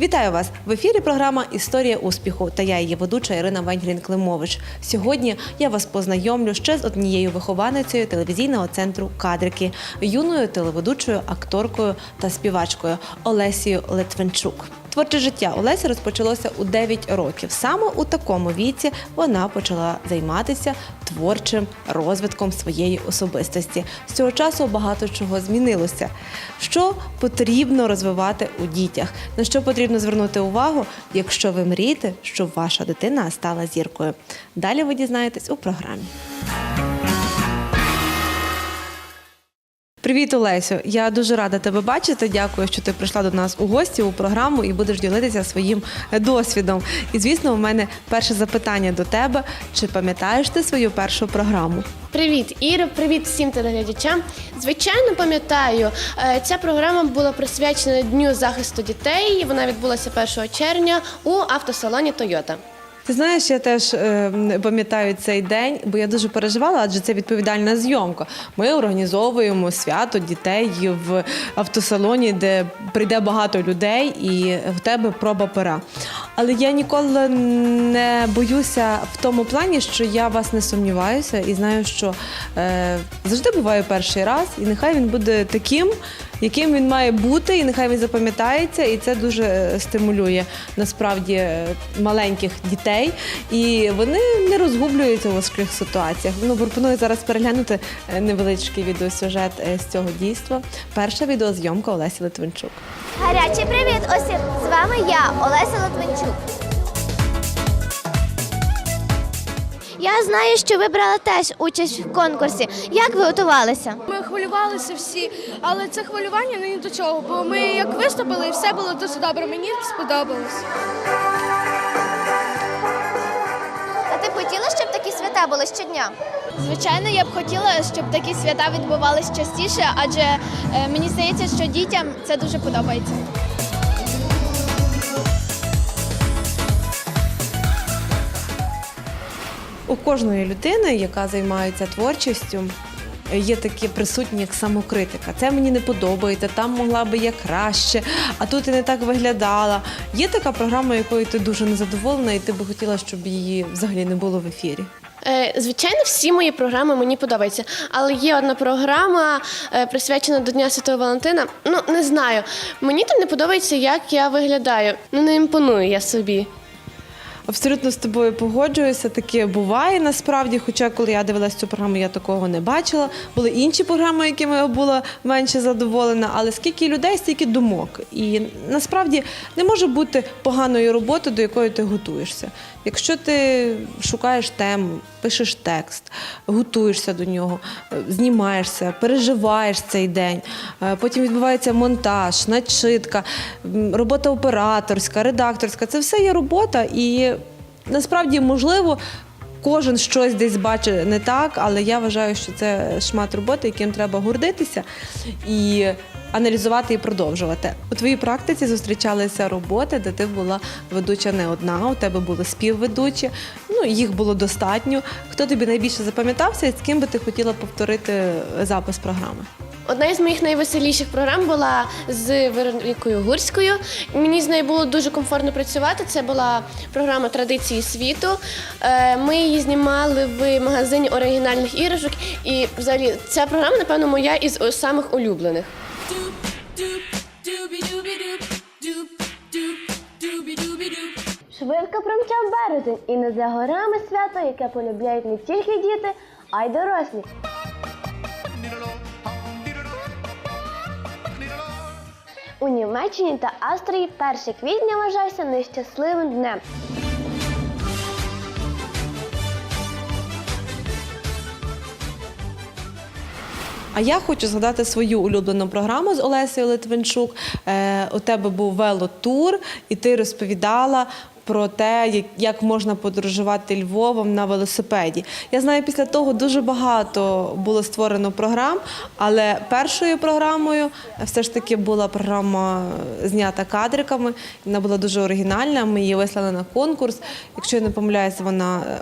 Вітаю вас в ефірі. Програма Історія успіху та я її ведуча Ірина Венгрін Климович. Сьогодні я вас познайомлю ще з однією вихованицею телевізійного центру Кадрики, юною телеведучою, акторкою та співачкою Олесією Литвинчук. Творче життя Олесі розпочалося у 9 років. Саме у такому віці вона почала займатися творчим розвитком своєї особистості. З цього часу багато чого змінилося. Що потрібно розвивати у дітях? На що потрібно звернути увагу, якщо ви мрієте, щоб ваша дитина стала зіркою? Далі ви дізнаєтесь у програмі. Привіт, Олесю. Я дуже рада тебе бачити. Дякую, що ти прийшла до нас у гості у програму і будеш ділитися своїм досвідом. І звісно, у мене перше запитання до тебе: чи пам'ятаєш ти свою першу програму? Привіт, Іро, привіт всім телеглядачам. Звичайно, пам'ятаю, е, ця програма була присвячена Дню захисту дітей. Вона відбулася 1 червня у автосалоні Тойота. Ти знаєш, я теж е, пам'ятаю цей день, бо я дуже переживала, адже це відповідальна зйомка. Ми організовуємо свято дітей в автосалоні, де прийде багато людей, і в тебе проба пера. Але я ніколи не боюся в тому плані, що я вас не сумніваюся і знаю, що е, завжди буває перший раз, і нехай він буде таким. Яким він має бути, і нехай він запам'ятається, і це дуже е, стимулює насправді е, маленьких дітей, і вони не розгублюються у важких ситуаціях. Ну пропоную зараз переглянути е, невеличкий відеосюжет з цього дійства. Перша відеозйомка Олесі Литвинчук. Гарячий привіт! Усім! З вами я, Олеся Литвинчук. Я знаю, що ви брали теж участь в конкурсі. Як ви готувалися? Ми хвилювалися всі, але це хвилювання не ні до чого, бо ми як виступили, і все було дуже добре. Мені сподобалось. А ти б хотіла, щоб такі свята були щодня? Звичайно, я б хотіла, щоб такі свята відбувались частіше, адже е, мені здається, що дітям це дуже подобається. У кожної людини, яка займається творчістю, є такі присутні, як самокритика. Це мені не подобається, там могла би я краще, а тут і не так виглядала. Є така програма, якою ти дуже незадоволена, і ти би хотіла, щоб її взагалі не було в ефірі. Е, Звичайно, всі мої програми мені подобаються, але є одна програма е, присвячена до Дня Святого Валентина. Ну не знаю. Мені там не подобається, як я виглядаю. Ну не імпоную я собі. Абсолютно з тобою погоджуюся. Таке буває насправді. Хоча, коли я дивилася цю програму, я такого не бачила. Були інші програми, якими я була менше задоволена. Але скільки людей, стільки думок. І насправді не може бути поганої роботи, до якої ти готуєшся. Якщо ти шукаєш тему, пишеш текст, готуєшся до нього, е, знімаєшся, переживаєш цей день. е, Потім відбувається монтаж, начитка, робота операторська, редакторська. Це все є робота, і насправді можливо. Кожен щось десь бачить не так, але я вважаю, що це шмат роботи, яким треба гордитися і аналізувати і продовжувати. У твоїй практиці зустрічалися роботи, де ти була ведуча не одна, у тебе були співведучі. Ну їх було достатньо. Хто тобі найбільше запам'ятався, і з ким би ти хотіла повторити запис програми? Одна із моїх найвеселіших програм була з Веронікою Гурською. Мені з нею було дуже комфортно працювати. Це була програма Традиції світу. Е, Ми її знімали в магазині оригінальних іграшок. І взагалі ця програма, напевно, моя із самих улюблених. Швидко промчав березень, і не за горами свято, яке полюбляють не тільки діти, а й дорослі. Німеччині та Австрії 1 квітня вважався нещасливим днем. А я хочу згадати свою улюблену програму з Олесею Литвинчук. Е, у тебе був велотур, і ти розповідала про те, як, можна подорожувати Львовом на велосипеді. Я знаю, після того дуже багато було створено програм, але першою програмою все ж таки була програма е, знята кадриками. Вона була дуже оригінальна. Ми її вислали на конкурс. Якщо я не помиляюся, вона е,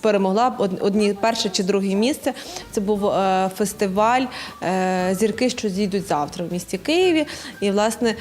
перемогла одні перше чи друге місце. Це був е, фестиваль зірки, що зійдуть завтра в місті Києві. І власне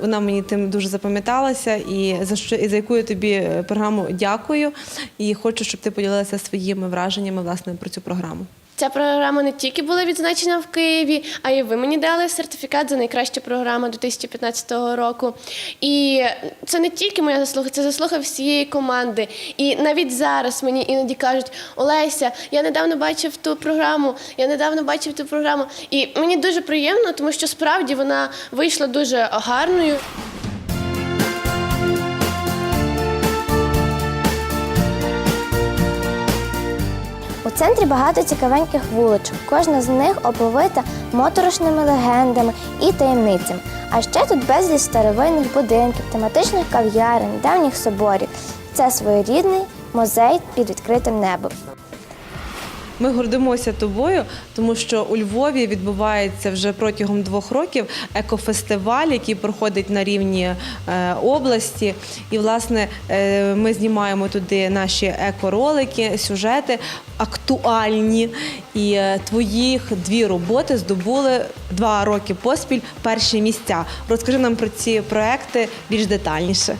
вона мені тим дуже запам'яталася. І за що і за яку я тобі е, програму дякую. І хочу, щоб ти поділилася своїми враженнями власне про цю програму. Ця програма не тільки була відзначена в Києві, а й ви мені дали сертифікат за найкращу програму 2015 року. І це не тільки моя заслуга, це заслуга всієї команди. І навіть зараз мені іноді кажуть: Олеся, я недавно бачив ту програму, я недавно бачив ту програму. І мені дуже приємно, тому що справді вона вийшла дуже гарною. У центрі багато цікавеньких вуличок. Кожна з них оповита моторошними легендами і таємницями. А ще тут безліч старовинних будинків, тематичних кав'ярень, давніх соборів. Це своєрідний музей під відкритим небом. Ми гордимося тобою, тому що у Львові відбувається вже протягом двох років екофестиваль, який проходить на рівні е, області. І, власне, е, ми знімаємо туди наші екоролики, сюжети актуальні. І е, твоїх дві роботи здобули два роки поспіль перші місця. Розкажи нам про ці проекти більш детальніше.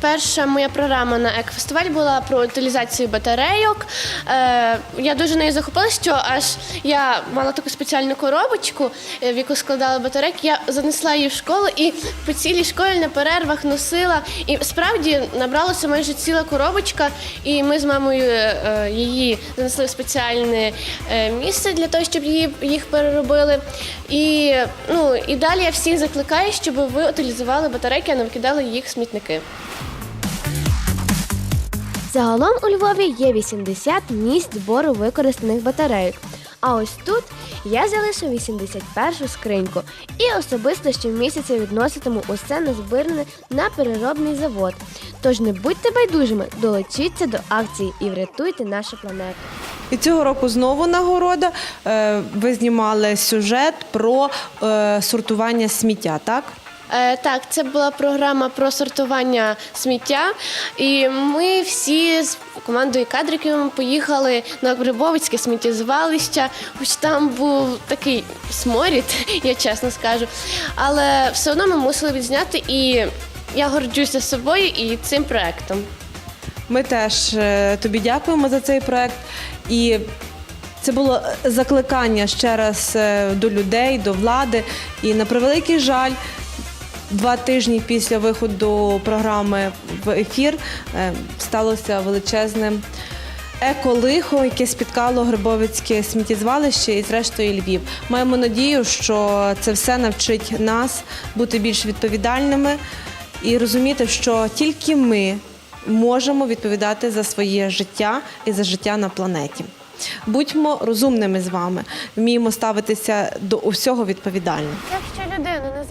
Перша моя програма на екофестиваль була про утилізацію батарейок. Е, я дуже нею захопилася, що аж я мала таку спеціальну коробочку, е, в яку складала батарейки. Я занесла її в школу і по цілій школі на перервах носила. І справді набралася майже ціла коробочка. І ми з мамою е, її занесли в спеціальне е, місце для того, щоб її, їх переробили. І, ну, і далі я всіх закликаю, щоб ви утилізували батарейки, а не викидали їх в смітники. Загалом у Львові є 80 місць збору використаних батарейок. А ось тут я залишу 81 скриньку і особисто щомісяця відноситиму усе назбиране на переробний завод. Тож не будьте байдужими, долучіться до акції і врятуйте нашу планету. І цього року знову нагорода. Е, Ви знімали сюжет про е, сортування сміття, так? Е, так, це була програма про сортування сміття. І ми всі з командою кадриків поїхали на Грибовицьке сміттєзвалище, хоч там був такий сморід, я чесно скажу. Але все одно ми мусили відзняти, і я горджуся собою і цим проектом. Ми теж е, тобі дякуємо за цей проект. І це було закликання ще раз е, до людей, до влади. І на превеликий жаль, два тижні після виходу програми в ефір е, сталося величезне. Еколихо, яке спіткало Грибовицьке сміттєзвалище і зрештою Львів. Маємо надію, що це все навчить нас бути більш відповідальними і розуміти, що тільки ми можемо відповідати за своє життя і за життя на планеті. Будьмо розумними з вами, вміємо ставитися до усього відповідально.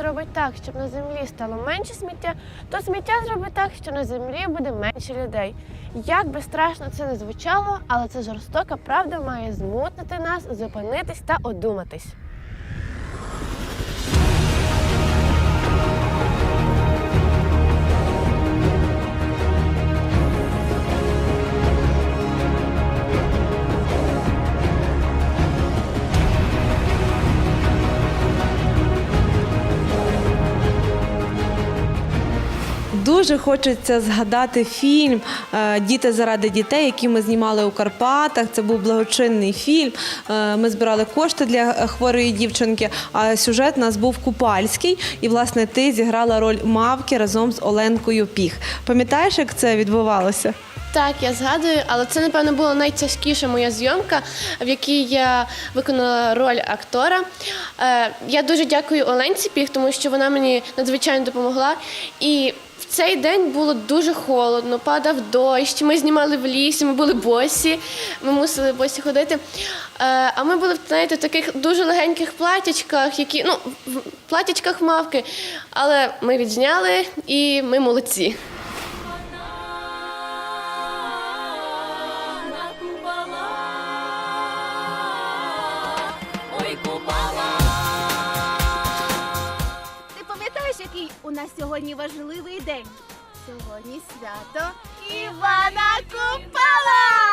Якщо зробить так, щоб на землі стало менше сміття, то сміття зробить так, що на землі буде менше людей. Як би страшно це не звучало, але це жорстока правда має змутнити нас зупинитись та одуматись. Дуже хочеться згадати фільм е, Діти заради дітей, який ми знімали у Карпатах. Це був благочинний фільм. Е, Ми збирали кошти для е, хворої дівчинки. А сюжет у нас був купальський. І власне ти зіграла роль мавки разом з Оленкою Піх. Пам'ятаєш, як це відбувалося? Так, я згадую, але це, напевно, була найтяжкіша моя зйомка, в якій я виконала роль актора. Я дуже дякую Оленці Піх, тому що вона мені надзвичайно допомогла. І цей день було дуже холодно, падав дощ. Ми знімали в лісі, ми були босі, ми мусили босі ходити. Е, а ми були знаєте, в таких дуже легеньких платячках, які ну, в платячках мавки. Але ми відзняли і ми молодці. У нас сьогодні важливий день. Сьогодні свято Івана Купала!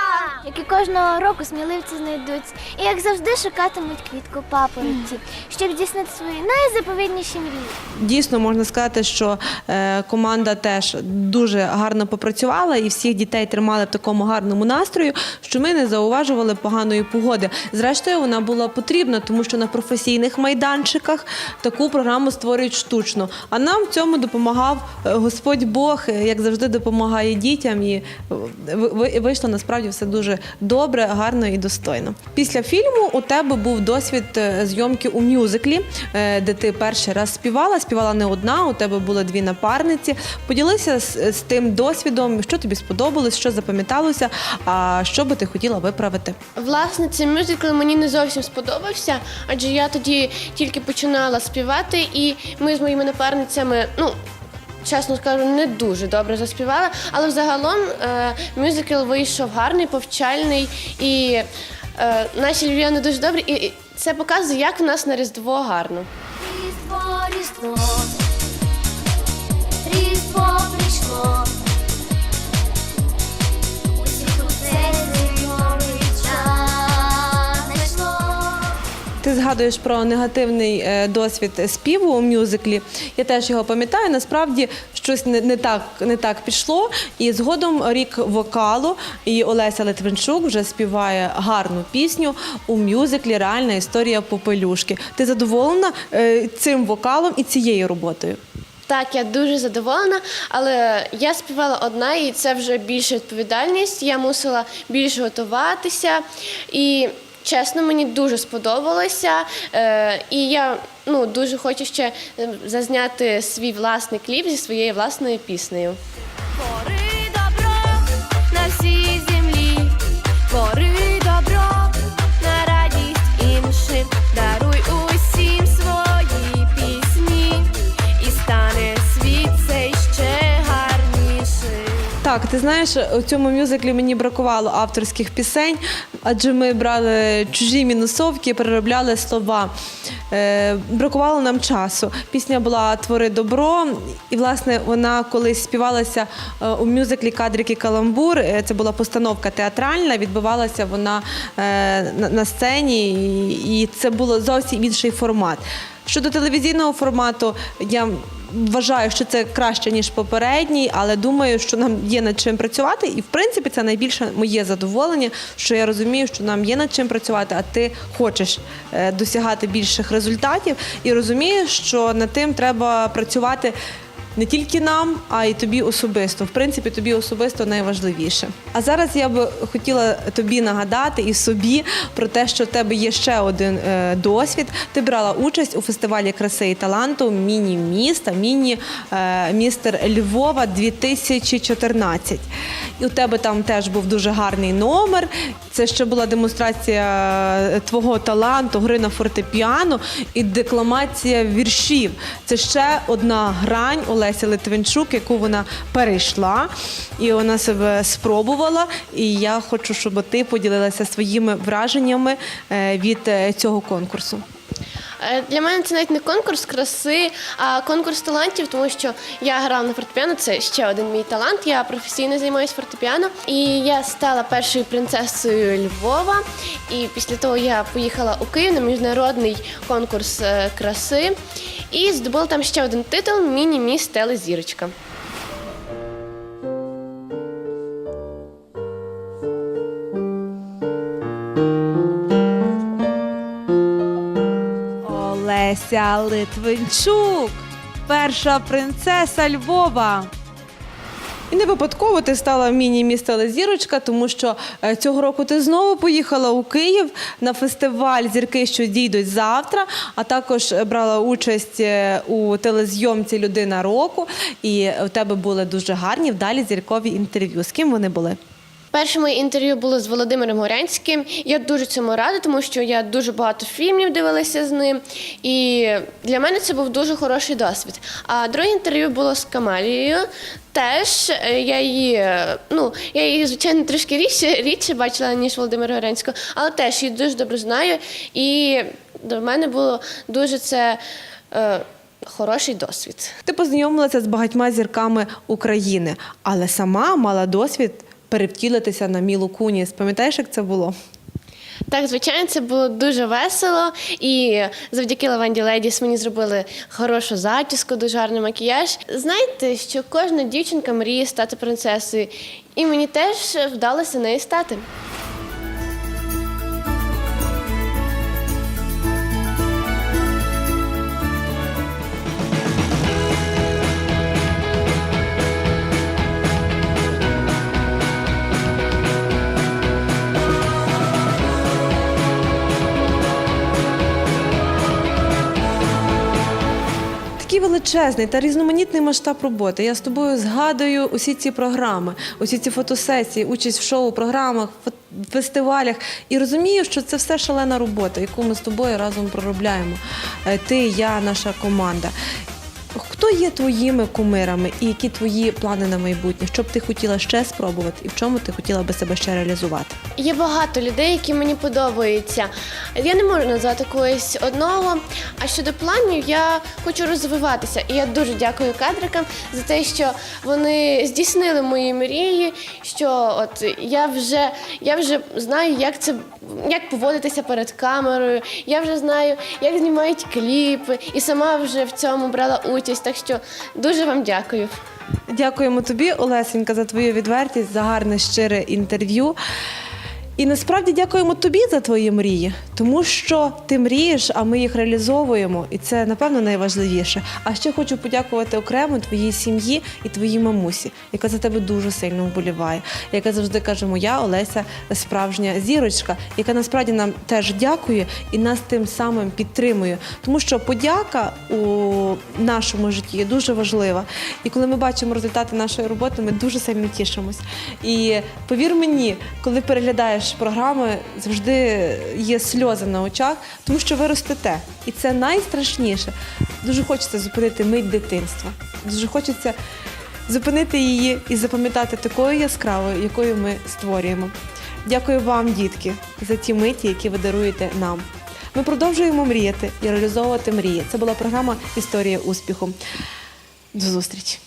Як і кожного року сміливці знайдуться і як завжди шукатимуть квітку папороті, щоб здійснити свої найзаповідніші мрії. Дійсно можна сказати, що е, команда теж дуже гарно попрацювала і всіх дітей тримали в такому гарному настрою, що ми не зауважували поганої погоди. Зрештою, вона була потрібна, тому що на професійних майданчиках таку програму створюють штучно. А нам в цьому допомагав е, Господь Бог, е, як завжди допомагає дітям, і ви- ви- вийшло насправді все дуже добре, гарно і достойно. Після фільму у тебе був досвід е, зйомки у мюзиклі, е, де ти перший раз співала. Співала не одна, у тебе було дві напарниці. Поділися з, з тим досвідом, що тобі сподобалось, що запам'яталося, а що би ти хотіла виправити. Власне, цей мюзикл мені не зовсім сподобався, адже я тоді тільки починала співати, і ми з моїми напарницями, ну. Чесно скажу, не дуже добре заспівала, але взагалом е, мюзикл вийшов гарний, повчальний, і е, наші львів'яни дуже добрі. І, це показує, як в нас на Різдво гарно. Різдво, Різдво Ти згадуєш про негативний е, досвід співу у мюзиклі. Я теж його пам'ятаю. Насправді щось не, не так не так пішло. І згодом рік вокалу і Олеся Литвинчук вже співає гарну пісню у мюзиклі Реальна історія попелюшки. Ти задоволена е, цим вокалом і цією роботою? Так, я дуже задоволена, але я співала одна, і це вже більша відповідальність. Я мусила більше готуватися. І чесно, мені дуже сподобалося. Е, і я ну, дуже хочу ще е, зазняти свій власний кліп зі своєю власною піснею. Твори добро на всій землі, твори добро на радість іншим, даруй усім свої пісні, і стане світ цей ще гарніший. Так, ти знаєш, у цьому мюзиклі мені бракувало авторських пісень, адже ми брали чужі мінусовки, переробляли слова. Е, бракувало нам часу. Пісня була Твори добро, і власне вона колись співалася е, у мюзиклі Кадрики Каламбур. Е, Це була постановка театральна, відбувалася вона на, сцені, і це було зовсім інший формат. Щодо телевізійного формату, я вважаю, що це краще ніж попередній, але думаю, що нам є над чим працювати. І в принципі це найбільше моє задоволення, що я розумію, що нам є над чим працювати, а ти хочеш е, досягати більших результатів і розумієш, що над тим треба працювати. Не тільки нам, а й тобі особисто. В принципі, тобі особисто найважливіше. А зараз я би хотіла тобі нагадати і собі про те, що в тебе є ще один е, досвід. Ти брала участь у фестивалі краси і таланту Міні-міста, міні-містер Львова 2014. І у тебе там теж був дуже гарний номер. Це ще була демонстрація е, твого таланту, гри на фортепіано і декламація віршів. Це ще одна грань Олесі Литвинчук, яку вона перейшла, і вона себе спробувала. І я хочу, щоб ти поділилася своїми враженнями е, від е, цього конкурсу. Е, Для мене це навіть не конкурс краси, а конкурс талантів, тому що я грала на фортепіано, це ще один мій талант. Я професійно займаюся фортепіано. І я стала першою принцесою Львова. І після того я поїхала у Київ на міжнародний конкурс краси і здобула там ще один титул Міні-міс Телезірочка. Олеся Литвинчук, перша принцеса Львова. І не випадково ти стала міні-міста Лазірочка, тому що е, цього року ти знову поїхала у Київ на фестиваль Зірки, що дійдуть завтра, а також е, брала участь е, у телезйомці Людина року. І у тебе були дуже гарні вдалі зіркові інтерв'ю. З ким вони були? Перше моє інтерв'ю було з Володимиром Горянським. Я дуже цьому рада, тому що я дуже багато фільмів дивилася з ним. І для мене це був дуже хороший досвід. А друге інтерв'ю було з Камалією. Теж е, я її, е, ну, я її, звичайно, трішки рідше, рідше бачила, ніж Володимира Горянського, але теж її дуже добре знаю. І до мене було дуже це. е, хороший досвід. Ти познайомилася з багатьма зірками України, але сама мала досвід перевтілитися на Мілу Куніс. Пам'ятаєш, як це було? Так, звичайно, це було дуже весело, і завдяки Лаванді Ледіс мені зробили хорошу зачіску, дуже гарний макіяж. Знаєте, що кожна дівчинка мріє стати принцесою, і мені теж вдалося нею стати. Такий величезний та різноманітний масштаб роботи. Я з тобою згадую усі ці програми, усі ці фотосесії, участь в шоу, програмах, фестивалях і розумію, що це все шалена робота, яку ми з тобою разом проробляємо. Е, Ти, я, наша команда. Хто є твоїми кумирами і які твої плани на майбутнє? Що б ти хотіла ще спробувати, і в чому ти хотіла би себе ще реалізувати? Є багато людей, які мені подобаються. Я не можу назвати когось одного. А щодо планів, я хочу розвиватися. І я дуже дякую кадрикам за те, що вони здійснили мої мрії. Що от я вже я вже знаю, як це як поводитися перед камерою. Я вже знаю, як знімають кліпи, і сама вже в цьому брала участь. Так що дуже вам дякую. Дякуємо тобі, Олесенька, за твою відвертість, за гарне щире інтерв'ю. І насправді дякуємо тобі за твої мрії, тому що ти мрієш, а ми їх реалізовуємо, і це напевно найважливіше. А ще хочу подякувати окремо твоїй сім'ї і твоїй мамусі, яка за тебе дуже сильно вболіває, яка завжди каже, моя Олеся справжня зірочка, яка насправді нам теж дякує і нас тим самим підтримує. Тому що подяка у нашому житті є дуже важлива. І коли ми бачимо результати нашої роботи, ми дуже сильно тішимось. І повір мені, коли переглядаєш програми, завжди є сльози на очах, тому що ви ростете. І це найстрашніше. Дуже хочеться зупинити мить дитинства. Дуже хочеться зупинити її і запам'ятати такою яскравою, якою ми створюємо. Дякую вам, дітки, за ті миті, які ви даруєте нам. Ми продовжуємо мріяти і реалізовувати мрії. Це була програма Історія успіху. До зустрічі!